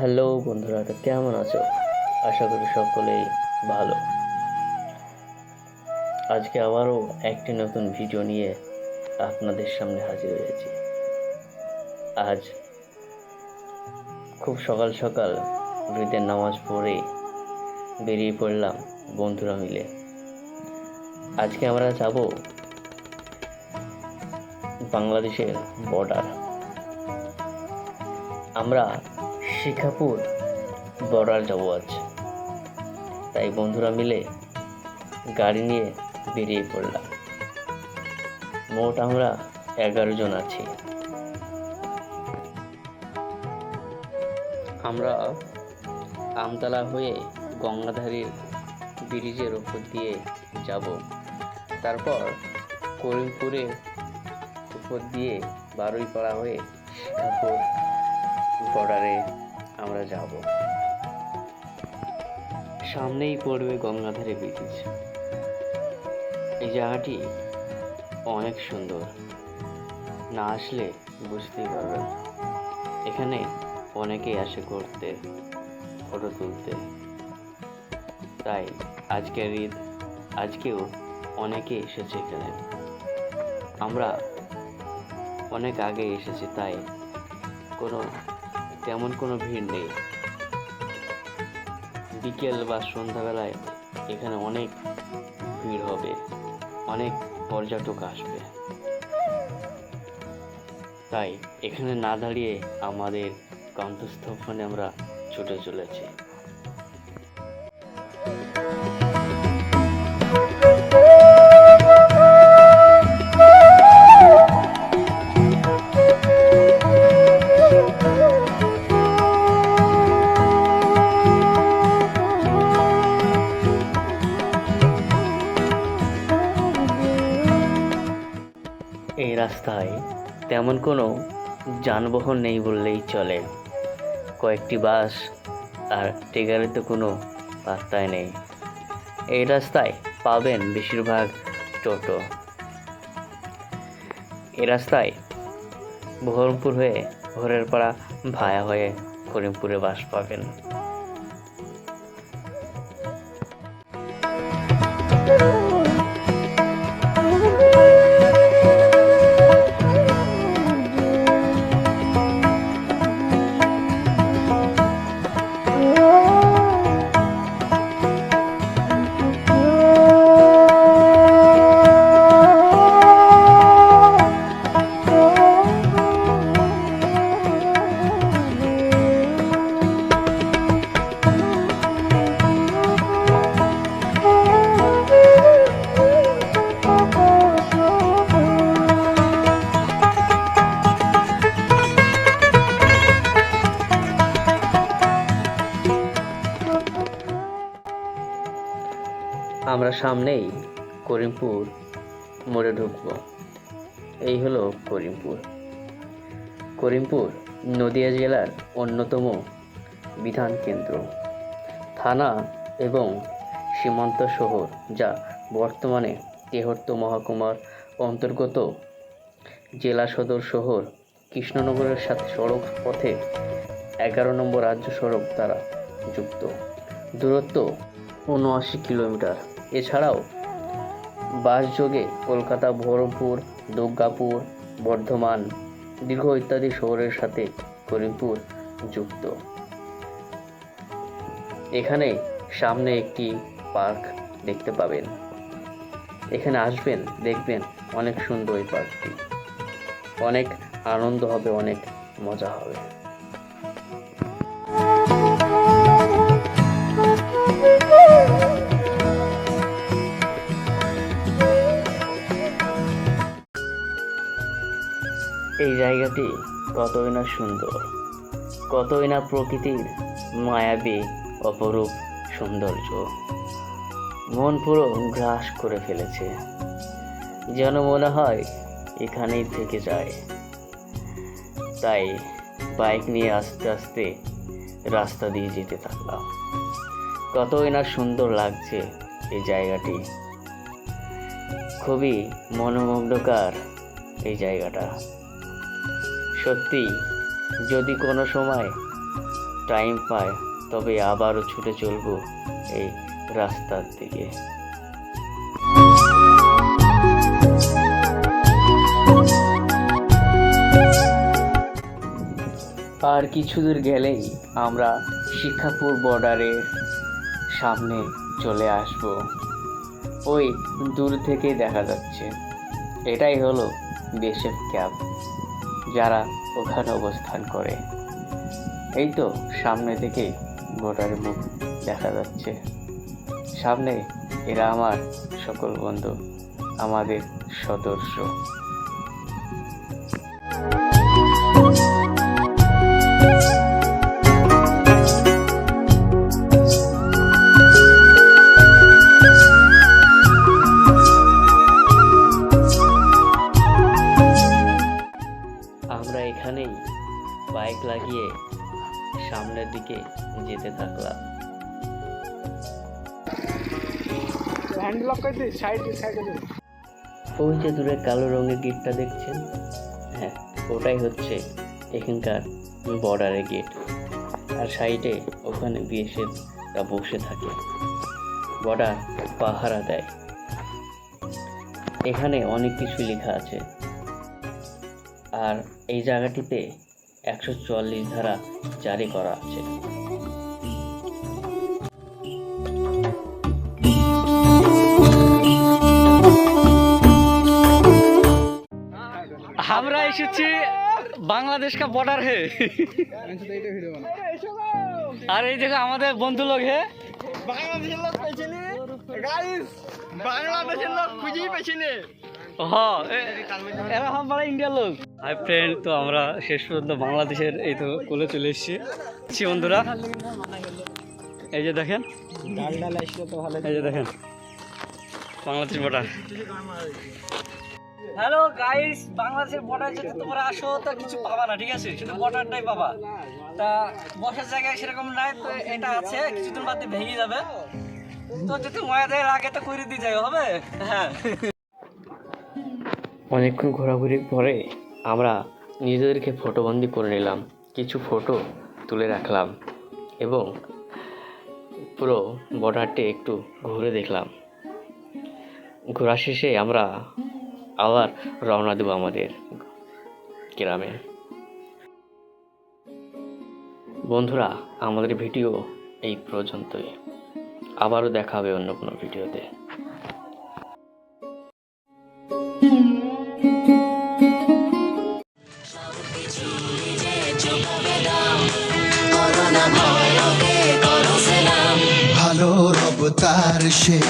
Hello বন্ধুরা কেমন আছো? আশা করি সকলেই ভালো। আজকে আবারও একটি নতুন ভিডিও নিয়ে আপনাদের সামনে হাজির হয়েছি। আজ খুব সকাল সকাল ঈদের নামাজ পড়ে বেরিয়ে পড়লাম বন্ধুরা মিলে। আজকে আমরা যাব বাংলাদেশের বর্ডার আমরা শিখাপুর বর্ডার যাব আজ। তাই বন্ধুরা মিলে গাড়ি নিয়ে বেরিয়ে পড়লাম। মোট আমরা এগারো জন আছি। আমরা আমতলা হয়ে গঙ্গাধারীর ব্রিজের ওপর দিয়ে যাব। তারপর করিমপুরের উপর দিয়ে বারুইপাড়া হয়ে শিখাপুর বর্ডারে আমরা যাব। সামনেই পড়বে গঙ্গাধারে ব্রিজ। এই জায়গাটি অনেক সুন্দর। না আসলে বুঝতেই পারবেন এখানে অনেকেই আসে ঘুরতে, ফটো তুলতে। তাই আজকের ঈদ, আজকেও অনেকে এসেছে এখানে। আমরা অনেক আগে এসেছি, তাই কোনো তেমন কোনো ভিড় নেই। বিকেল বা সন্ধ্যাবেলায় এখানে অনেক ভিড় হবে, অনেক পর্যটক আসবে। তাই এখানে না দাঁড়িয়ে আমাদের গন্তস্থলে আমরা ছুটে চলেছি। এই রাস্তায় তেমন কোনো যানবাহন নেই বললেই চলে। কয়েকটি বাস আর টেগারে তো কোনো পাত্তাই নেই। এই রাস্তায় পাবেন বেশিরভাগ টোটো। এ রাস্তায় বহরমপুর হয়ে ভোরের পাড়া ভায়া হয়ে করিমপুরে বাস পাবেন। আমরা সামনেই করিমপুর মোড়ে ঢুকবো। এই হলো করিমপুর। করিমপুর নদিয়া জেলার অন্যতম বিধান কেন্দ্র। থানা এবং সীমান্ত শহর যা বর্তমানে তেহট্ট মহকুমার অন্তর্গত জেলা সদর শহর কৃষ্ণনগরের সাথে সড়ক পথে এগারো নম্বর রাজ্য সড়ক দ্বারা যুক্ত। দূরত্ব উনআশি কিলোমিটার। এছাড়াও বাস যোগে কলকাতা বহরমপুর দুর্গাপুর, বর্ধমান, দীর্ঘ ইত্যাদি শহরের সাথে করিমপুর যুক্ত। এখানে সামনে একটি পার্ক দেখতে পাবেন। এখানে আসবেন, দেখবেন অনেক সুন্দর এই পার্কটি। অনেক আনন্দ হবে, অনেক মজা হবে। এই জায়গাটি কতই না সুন্দর, কতই না প্রকৃতির মায়াবী অপরূপ সৌন্দর্য। মন পুরো গ্রাস করে ফেলেছে, যেন মনে হয় এখানেই থেকে যায়। তাই বাইক নিয়ে আস্তে আস্তে রাস্তা দিয়ে যেতে থাকলাম। কতই না সুন্দর লাগছে এই জায়গাটি। খুবই মনোমুগ্ধকার এই জায়গাটা। সত্যি, যদি কোনো সময় টাইম পাই তবে আবারও ছুটে চলবো এই রাস্তার দিকে। আর কিছু দূর গেলেই আমরা শিক্ষাপুর বর্ডারের সামনে চলে আসব। ওই দূর থেকে দেখা যাচ্ছে। এটাই হলো বিএসএফ ক্যাম্প যারা ওখানে অবস্থান করে। এই তো সামনে থেকে ভোটার মুখ দেখা যাচ্ছে। সামনে এরা আমার সকল বন্ধু, আমাদের সদস্য। আমরা হ্যান্ড লক করে সাইড ওই দূরে কালো রঙের গেটটা দেখছেন? হ্যাঁ ওটাই হচ্ছে এখানকার বর্ডারের গেট। আর সাইডে ওখানে বিএসএফরা বসে থাকে। বর্ডার পাহারা দেয়। এখানে অনেক কিছু লেখা আছে। আর এই জায়গাটিতে একশো চুয়াল্লিশ ধারা জারি করা আছে। এসেছি বাংলাদেশ কা বর্ডার হে। আর এই দেখো আমাদের বন্ধু লোক হে। বাংলাদেশের লোক পেছনে গাইস বাংলাদেশের লোক খুঁজেই পেছনে এরা বড় ইন্ডিয়ার লোক। হাই ফ্রেন্ড তো আমরা শেষ পর্যন্ত বাংলাদেশের এই তো কোলে চলে এসেছি। ছি বন্ধুরা। এই যে দেখেন। এই যে দেখেন। বাংলাদেশ বর্ডার হ্যালো গাইস বাংলাদেশের বর্ডার যদি তোমরা আসো, তা কিছু পাবা না, ঠিক আছে? শুধু বর্ডারটাই পাবা। তা বসার জায়গায় সেরকম নাই, তো এটা আছে, কিছুদিন বাদ ভেঙে যাবে। তো যদি আগে তো করে দিয়ে যাই হবে? হ্যাঁ। অনেকক্ষণ ঘোরাঘুরির পরে আমরা নিজেদেরকে ফটোবন্দি করে নিলাম, কিছু ফটো তুলে রাখলাম এবং পুরো বর্ডারটি একটু ঘুরে দেখলাম। ঘোরা শেষে আমরা আবার রওনা দেবো আমাদের গ্রামে। বন্ধুরা, আমাদের ভিডিও এই পর্যন্তই। আবারও দেখা হবে অন্য কোনো ভিডিওতে। ভালো রব তার সে,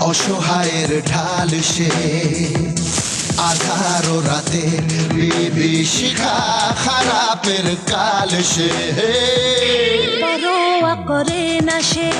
অসহায়ের ঢাল সে আধারো রাতে বিভীষিকা খারাপের কাল সে। পরোয়া করে না সে।